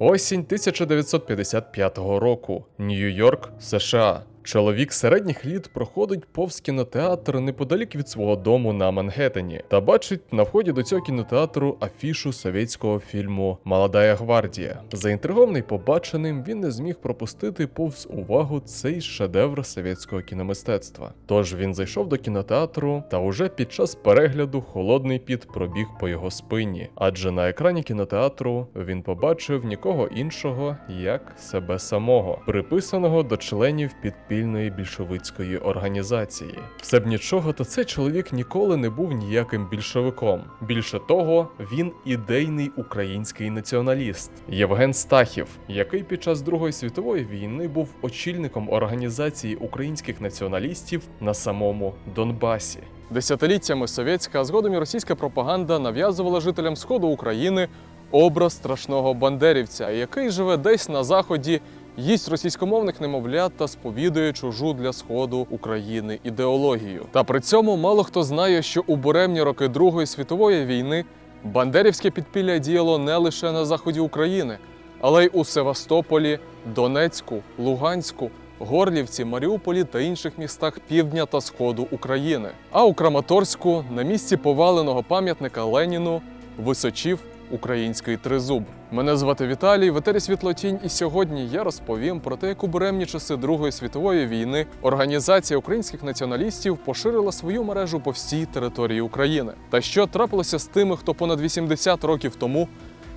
Осінь 1955 року. Нью-Йорк, США. Чоловік середніх літ проходить повз кінотеатр неподалік від свого дому на Мангеттені та бачить на вході до цього кінотеатру афішу совєтського фільму Молодая гвардія. Заінтригований побаченим, він не зміг пропустити повз увагу цей шедевр совєтського кіномистецтва. Тож він зайшов до кінотеатру, та уже під час перегляду холодний піт пробіг по його спині, адже на екрані кінотеатру він побачив нікого іншого, як себе самого, приписаного до членів підпільної більшовицької організації. Все б нічого, то цей чоловік ніколи не був ніяким більшовиком. Більше того, він ідейний український націоналіст Євген Стахів, який під час Другої світової війни був очільником організації українських націоналістів на самому Донбасі. Десятиліттями совєтська, а згодом і російська пропаганда нав'язувала жителям сходу України образ страшного бандерівця, який живе десь на заході, їсть російськомовних немовлят та сповідує чужу для сходу України ідеологію. Та при цьому мало хто знає, що у буремні роки Другої світової війни бандерівське підпілля діяло не лише на заході України, але й у Севастополі, Донецьку, Луганську. Горлівці, Маріуполі та інших містах півдня та сходу України. А у Краматорську, на місці поваленого пам'ятника Леніну, височів український тризуб. Мене звати Віталій, в етері Світлотінь, і сьогодні я розповім про те, як у буремні часи Другої світової війни організація українських націоналістів поширила свою мережу по всій території України. Та що трапилося з тими, хто понад 80 років тому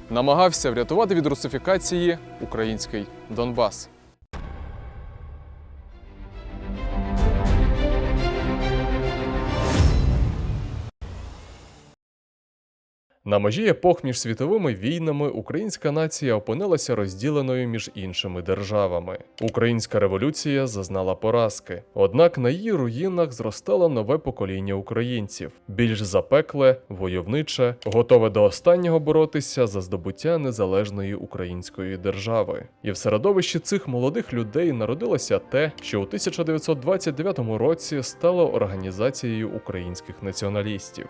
намагався врятувати від русифікації український Донбас. На межі епох між світовими війнами українська нація опинилася розділеною між іншими державами. Українська революція зазнала поразки, однак на її руїнах зростало нове покоління українців, більш запекле, войовниче, готове до останнього боротися за здобуття незалежної української держави. І в середовищі цих молодих людей народилося те, що у 1929 році стало організацією українських націоналістів.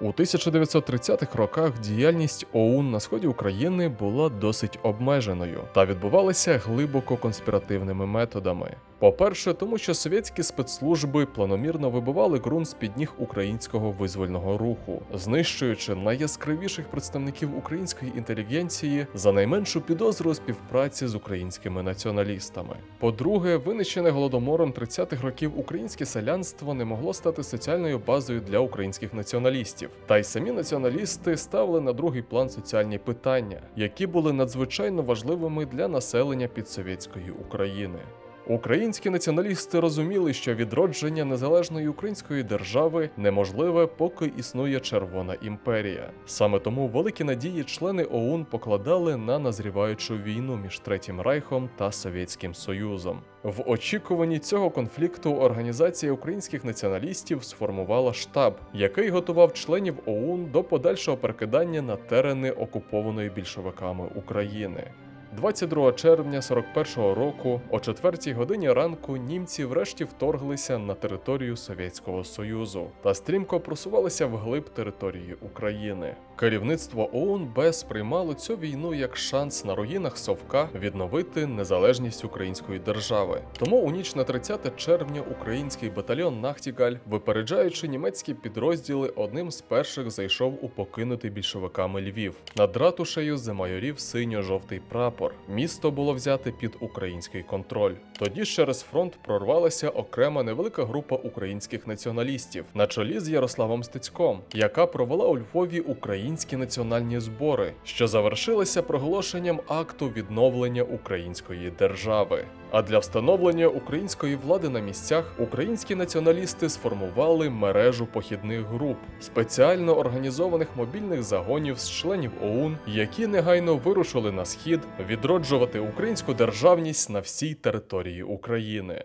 У 1930-х роках діяльність ОУН на сході України була досить обмеженою та відбувалася глибоко конспіративними методами. По-перше, тому що совєтські спецслужби планомірно вибивали ґрунт з під ніг українського визвольного руху, знищуючи найяскравіших представників української інтелігенції за найменшу підозру співпраці з українськими націоналістами. По-друге, винищене голодомором 30-х років українське селянство не могло стати соціальною базою для українських націоналістів. Та й самі націоналісти ставили на другий план соціальні питання, які були надзвичайно важливими для населення підсовєтської України. Українські націоналісти розуміли, що відродження незалежної української держави неможливе, поки існує Червона імперія. Саме тому великі надії члени ОУН покладали на назріваючу війну між Третім Райхом та Совєтським Союзом. В очікуванні цього конфлікту організація українських націоналістів сформувала штаб, який готував членів ОУН до подальшого перекидання на терени окупованої більшовиками України. 22 червня 41-го року о 4 годині ранку німці врешті вторглися на територію Совєтського Союзу та стрімко просувалися вглиб території України. Керівництво ОУН сприймало цю війну як шанс на руїнах Совка відновити незалежність української держави. Тому у ніч на 30 червня український батальйон Нахтігаль, випереджаючи німецькі підрозділи, одним з перших зайшов у покинутий більшовиками Львів. Над ратушею замайорів синьо-жовтий прапор. Місто було взяте під український контроль. Тоді через фронт прорвалася окрема невелика група українських націоналістів на чолі з Ярославом Стецьком, яка провела у Львові українські національні збори, що завершилися проголошенням акту відновлення української держави. А для встановлення української влади на місцях українські націоналісти сформували мережу похідних груп, спеціально організованих мобільних загонів з членів ОУН, які негайно вирушили на схід відроджувати українську державність на всій території України.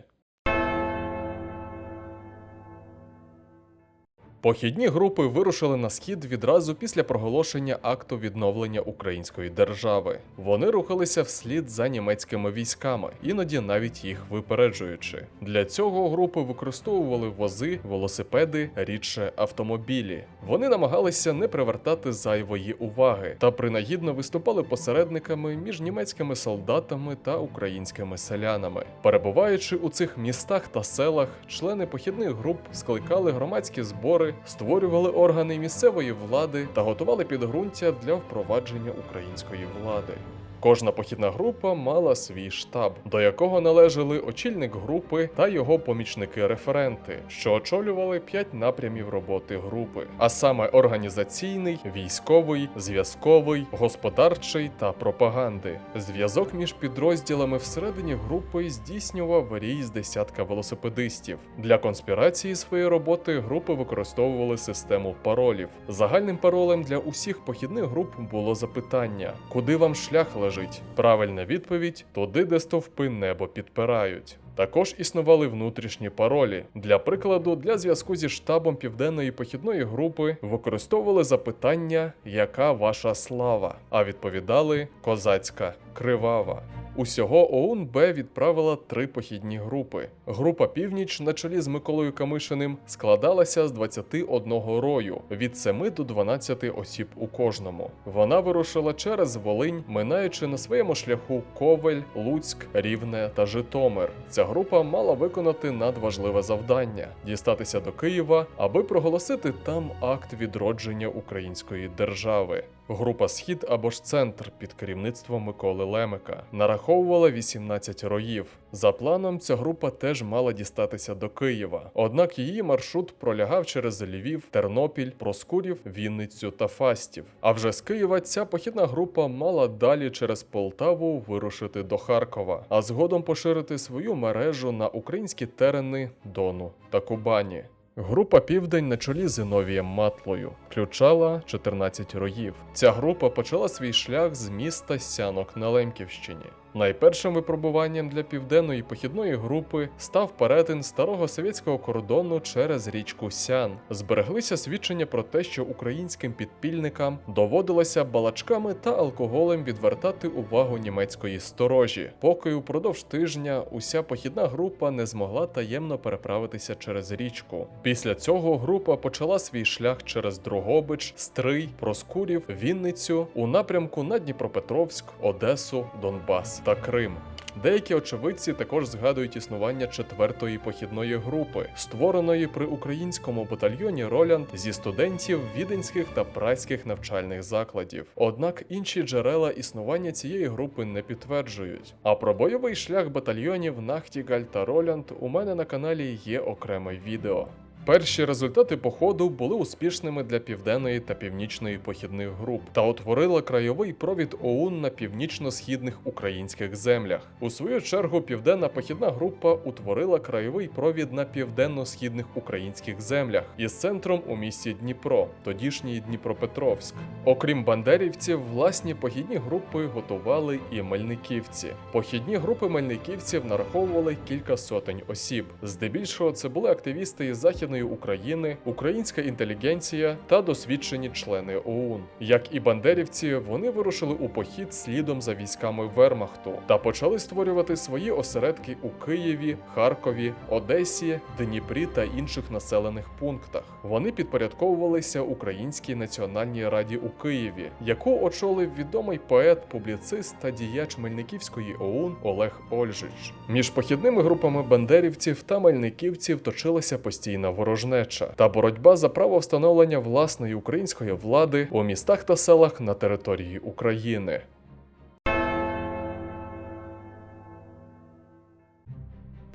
Похідні групи вирушили на схід відразу після проголошення акту відновлення української держави. Вони рухалися вслід за німецькими військами, іноді навіть їх випереджуючи. Для цього групи використовували вози, велосипеди, рідше автомобілі. Вони намагалися не привертати зайвої уваги та принагідно виступали посередниками між німецькими солдатами та українськими селянами. Перебуваючи у цих містах та селах, члени похідних груп скликали громадські збори, створювали органи місцевої влади та готували підґрунтя для впровадження української влади. Кожна похідна група мала свій штаб, до якого належали очільник групи та його помічники-референти, що очолювали п'ять напрямів роботи групи, а саме організаційний, військовий, зв'язковий, господарчий та пропаганди. Зв'язок між підрозділами всередині групи здійснював рій з десятка велосипедистів. Для конспірації своєї роботи групи використовували систему паролів. Загальним паролем для усіх похідних груп було запитання: куди вам шлях лежить? Правильна відповідь туди, де стовпи небо підпирають. Також існували внутрішні паролі. Для прикладу, для зв'язку зі штабом південної похідної групи використовували запитання Яка ваша слава? А відповідали Козацька кривава. Усього ОУН Б відправила три похідні групи. Група Північ на чолі з Миколою Камишиним складалася з 21 рою від 7 до 12 осіб у кожному. Вона вирушила через Волинь, минаючи на своєму шляху Ковель, Луцьк, Рівне та Житомир. Ця група мала виконати надважливе завдання дістатися до Києва, аби проголосити там акт відродження української держави. Група Схід або ж центр під керівництвом Миколи Лемика нараховувала 18 роїв. За планом, ця група теж мала дістатися до Києва. Однак її маршрут пролягав через Львів, Тернопіль, Проскурів, Вінницю та Фастів. А вже з Києва ця похідна група мала далі через Полтаву вирушити до Харкова, а згодом поширити свою мережу на українські терени Дону та Кубані. Група Південь на чолі з Зиновієм Матлою включала 14 роїв. Ця група почала свій шлях з міста Сянок на Лемківщині. Найпершим випробуванням для південної похідної групи став перетин старого совєтського кордону через річку Сян. Збереглися свідчення про те, що українським підпільникам доводилося балачками та алкоголем відвертати увагу німецької сторожі, поки упродовж тижня уся похідна група не змогла таємно переправитися через річку. Після цього група почала свій шлях через Дрогобич, Стрий, Проскурів, Вінницю у напрямку на Дніпропетровськ, Одесу, Донбас та Крим. Деякі очевидці також згадують існування четвертої похідної групи, створеної при українському батальйоні Ролянд зі студентів віденських та прайських навчальних закладів. Однак інші джерела існування цієї групи не підтверджують. А про бойовий шлях батальйонів Нахтігаль та Ролянд у мене на каналі є окреме відео. Перші результати походу були успішними для південної та північної похідних груп та утворила краєвий провід ОУН на північно-східних українських землях. У свою чергу південна похідна група утворила краєвий провід на південно-східних українських землях із центром у місті Дніпро, тодішній Дніпропетровськ. Окрім бандерівців, власні похідні групи готували і мельниківці. Похідні групи мельниківців нараховували кілька сотень осіб. Здебільшого це були активісти із західної України, українська інтелігенція та досвідчені члени ОУН. Як і бандерівці, вони вирушили у похід слідом за військами Вермахту та почали створювати свої осередки у Києві, Харкові, Одесі, Дніпрі та інших населених пунктах. Вони підпорядковувалися Українській національній раді у Києві, яку очолив відомий поет, публіцист та діяч Мельниківської ОУН Олег Ольжич. Між похідними групами бандерівців та мельниківців точилася постійна ворожнеча та боротьба за право встановлення власної української влади у містах та селах на території України.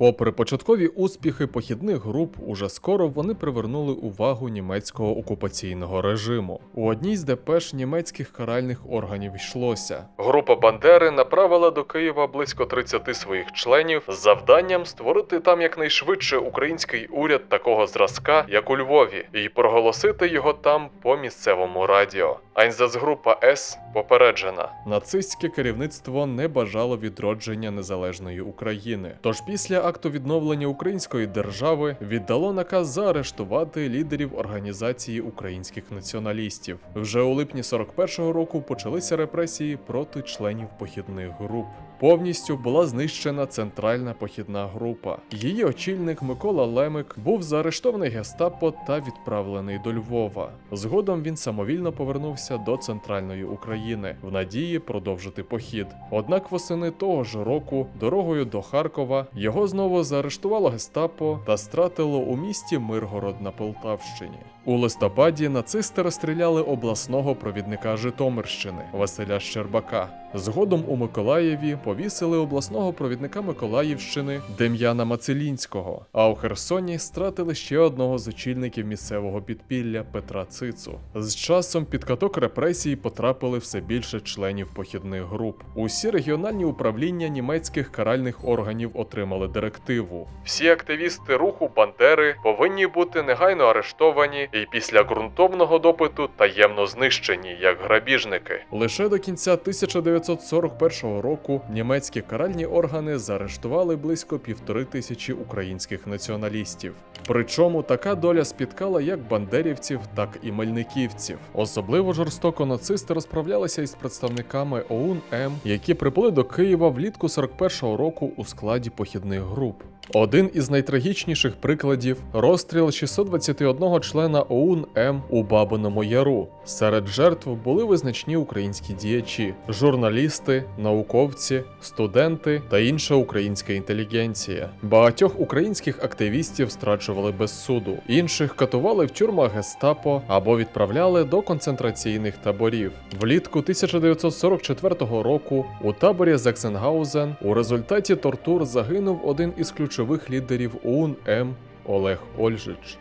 Попри початкові успіхи похідних груп, уже скоро вони привернули увагу німецького окупаційного режиму. У одній з депеш німецьких каральних органів йшлося. Група Бандери направила до Києва близько 30 своїх членів з завданням створити там якнайшвидше український уряд такого зразка, як у Львові, і проголосити його там по місцевому радіо. Айнзацгрупа С попереджена. Нацистське керівництво не бажало відродження незалежної України. Тож після акту відновлення української держави віддало наказ заарештувати лідерів організації українських націоналістів. Вже у липні 41-го року почалися репресії проти членів похідних груп. Повністю була знищена центральна похідна група. Її очільник Микола Лемик був заарештований гестапо та відправлений до Львова. Згодом він самовільно повернувся до центральної України в надії продовжити похід. Однак восени того ж року дорогою до Харкова його знову заарештувало гестапо та стратило у місті Миргород на Полтавщині. У листопаді нацисти розстріляли обласного провідника Житомирщини Василя Щербака. Згодом у Миколаєві повісили обласного провідника Миколаївщини Дем'яна Мацелінського. А у Херсоні стратили ще одного з очільників місцевого підпілля Петра Цицу. З часом під каток репресій потрапили все більше членів похідних груп. Усі регіональні управління німецьких каральних органів отримали директиву. Всі активісти руху Бандери повинні бути негайно арештовані і після ґрунтовного допиту таємно знищені як грабіжники. Лише до кінця 1941 року німецькі каральні органи заарештували близько півтори тисячі українських націоналістів. Причому така доля спіткала як бандерівців, так і мельниківців. Особливо жорстоко нацисти розправлялися із представниками ОУН М, які прибули до Києва влітку 41-го року у складі похідних груп. Один із найтрагічніших прикладів розстріл 621 члена ОУН М у Бабиному Яру. Серед жертв були визначні українські діячі, журналісти, науковці, студенти та інша українська інтелігенція. Багатьох українських активістів страчували без суду, інших катували в тюрмах гестапо або відправляли до концентраційних таборів. Влітку 1944 року у таборі Заксенгаузен у результаті тортур загинув один із ключових лідерів ОУН М Олег Ольжич.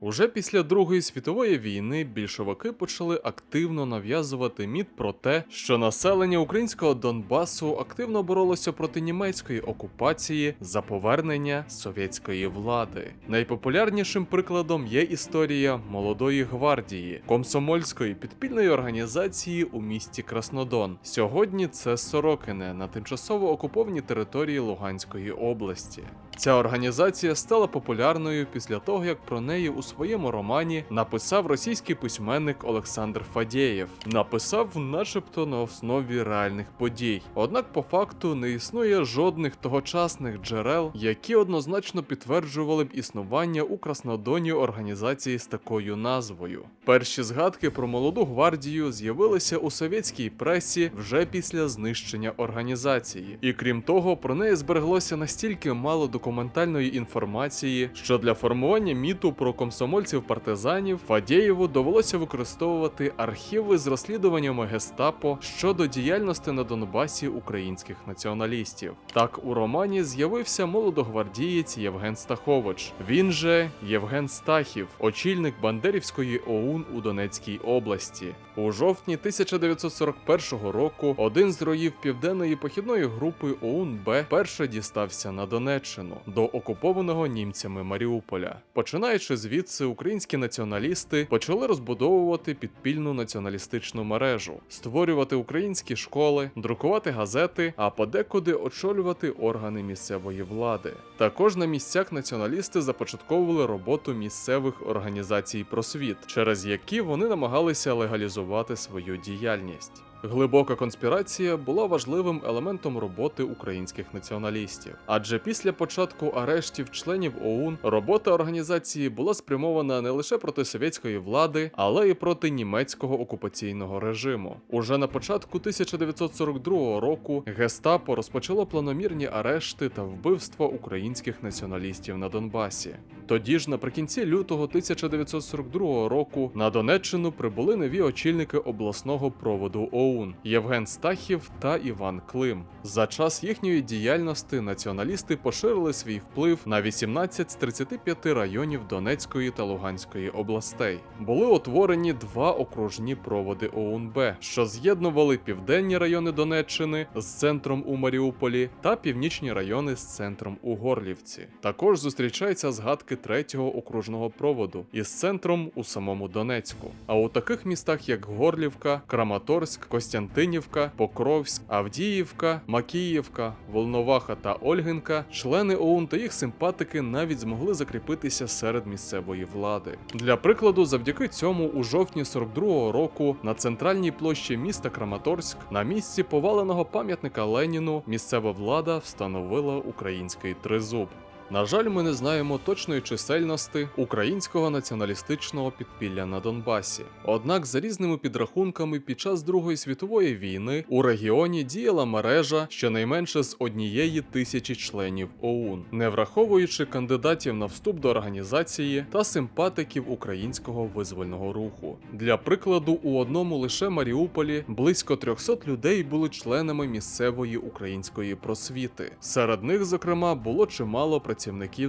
Уже після Другої світової війни більшовики почали активно нав'язувати міт про те, що населення українського Донбасу активно боролося проти німецької окупації за повернення совєтської влади. Найпопулярнішим прикладом є історія молодої гвардії комсомольської підпільної організації у місті Краснодон. Сьогодні це Сорокине на тимчасово окупованій території Луганської області. Ця організація стала популярною після того, як про неї у своєму романі написав російський письменник Олександр Фадєєв. Написав, начебто, на основі реальних подій. Однак, по факту, не існує жодних тогочасних джерел, які однозначно підтверджували б існування у Краснодоні організації з такою назвою. Перші згадки про молоду гвардію з'явилися у совєтській пресі вже після знищення організації. І крім того, про неї збереглося настільки мало документальної інформації, що для формування міту про комсомольців-партизанів Фадєєву довелося використовувати архіви з розслідуваннями гестапо щодо діяльності на Донбасі українських націоналістів. Так у романі з'явився молодогвардієць Євген Стахович. Він же Євген Стахів, очільник Бандерівської ОУН у Донецькій області. У жовтні 1941 року один з роїв південної похідної групи ОУН Б перше дістався на Донеччину до окупованого німцями Маріуполя. Починаючи звідси, українські націоналісти почали розбудовувати підпільну націоналістичну мережу, створювати українські школи, друкувати газети, а подекуди очолювати органи місцевої влади. Також на місцях націоналісти започатковували роботу місцевих організацій просвіт, через які вони намагалися легалізувати свою діяльність. Глибока конспірація була важливим елементом роботи українських націоналістів, адже після початку арештів членів ОУН робота організації була спрямована не лише проти совєтської влади, але й проти німецького окупаційного режиму. Уже на початку 1942 року Гестапо розпочало планомірні арешти та вбивства українських націоналістів на Донбасі. Тоді ж, наприкінці лютого 1942 року, на Донеччину прибули нові очільники обласного проводу ОУН Євген Стахів та Іван Клим. За час їхньої діяльності націоналісти поширили свій вплив на 18 з 35 районів Донецької та Луганської областей. Були утворені два окружні проводи ОУНБ, що з'єднували південні райони Донеччини з центром у Маріуполі та північні райони з центром у Горлівці. Також зустрічаються згадки третього окружного проводу із центром у самому Донецьку. А у таких містах, як Горлівка, Краматорськ, Костянтинівка, Покровськ, Авдіївка, Макіївка, Волноваха та Ольгинка, члени ОУН та їх симпатики навіть змогли закріпитися серед місцевої влади. Для прикладу, завдяки цьому у жовтні 42-го року на центральній площі міста Краматорськ на місці поваленого пам'ятника Леніну місцева влада встановила український тризуб. На жаль, ми не знаємо точної чисельності українського націоналістичного підпілля на Донбасі. Однак, за різними підрахунками, під час Другої світової війни у регіоні діяла мережа щонайменше з однієї тисячі членів ОУН, не враховуючи кандидатів на вступ до організації та симпатиків українського визвольного руху. Для прикладу, у одному лише Маріуполі близько 300 людей були членами місцевої української просвіти. Серед них, зокрема, було чимало працівників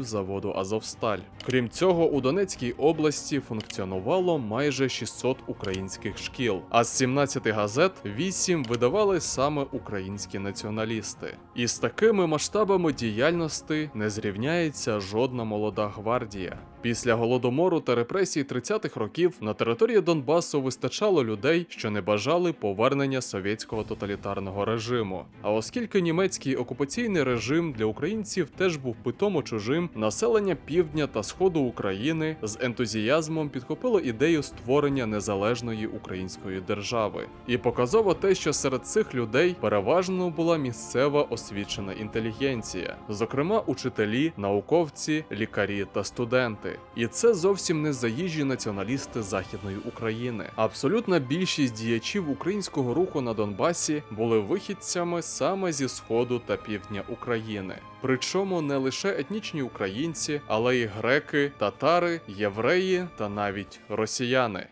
заводу Азовсталь. Крім цього, у Донецькій області функціонувало майже 600 українських шкіл, а з 17 газет 8 видавали саме українські націоналісти. І з такими масштабами діяльності не зрівняється жодна молода гвардія. Після голодомору та репресій 30-х років на території Донбасу вистачало людей, що не бажали повернення совєтського тоталітарного режиму. А оскільки німецький окупаційний режим для українців теж був питомо чужим, населення півдня та сходу України з ентузіазмом підхопило ідею створення незалежної української держави. І показово те, що серед цих людей переважно була місцева освічена інтелігенція, зокрема учителі, науковці, лікарі та студенти. І це зовсім не заїжджі націоналісти Західної України. Абсолютна більшість діячів українського руху на Донбасі були вихідцями саме зі сходу та півдня України. Причому не лише етнічні українці, але й греки, татари, євреї та навіть росіяни.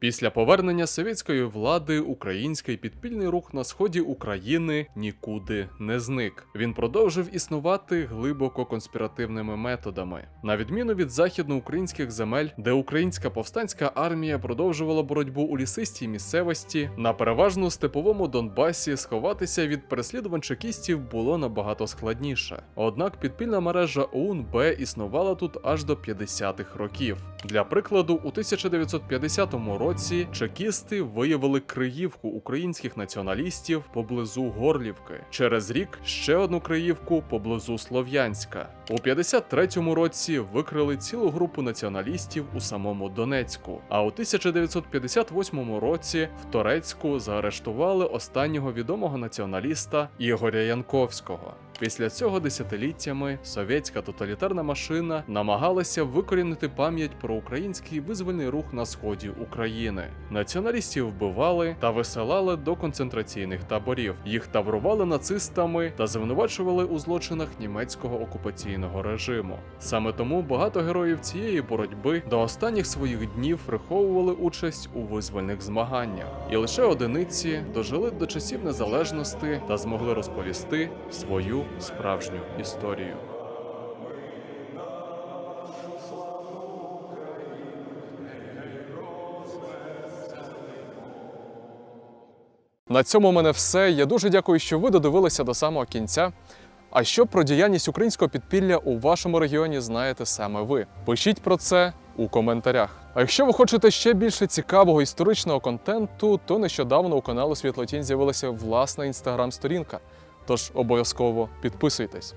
Після повернення совєтської влади український підпільний рух на сході України нікуди не зник. Він продовжив існувати глибоко конспіративними методами. На відміну від західноукраїнських земель, де українська повстанська армія продовжувала боротьбу у лісистій місцевості, на переважно степовому Донбасі сховатися від переслідувань чекістів було набагато складніше. Однак підпільна мережа ОУН-Б існувала тут аж до 50-х років. Для прикладу, у 1950 році чекісти виявили криївку українських націоналістів поблизу Горлівки. Через рік ще одну криївку поблизу Слов'янська. У 53-му році викрили цілу групу націоналістів у самому Донецьку. А у 1958 році в Торецьку заарештували останнього відомого націоналіста Ігоря Янковського. Після цього десятиліттями совєтська тоталітарна машина намагалася викорінити пам'ять про український визвольний рух на сході України. Націоналістів вбивали та висилали до концентраційних таборів. Їх таврували нацистами та звинувачували у злочинах німецького окупаційного режиму. Саме тому багато героїв цієї боротьби до останніх своїх днів приховували участь у визвольних змаганнях, і лише одиниці дожили до часів незалежності та змогли розповісти свою справжню історію. На цьому в мене все. Я дуже дякую, що ви додивилися до самого кінця. А що про діяльність українського підпілля у вашому регіоні знаєте саме ви? Пишіть про це у коментарях. А якщо ви хочете ще більше цікавого історичного контенту, то нещодавно у каналу Світлотінь з'явилася власна інстаграм-сторінка. Тож обов'язково підписуйтесь.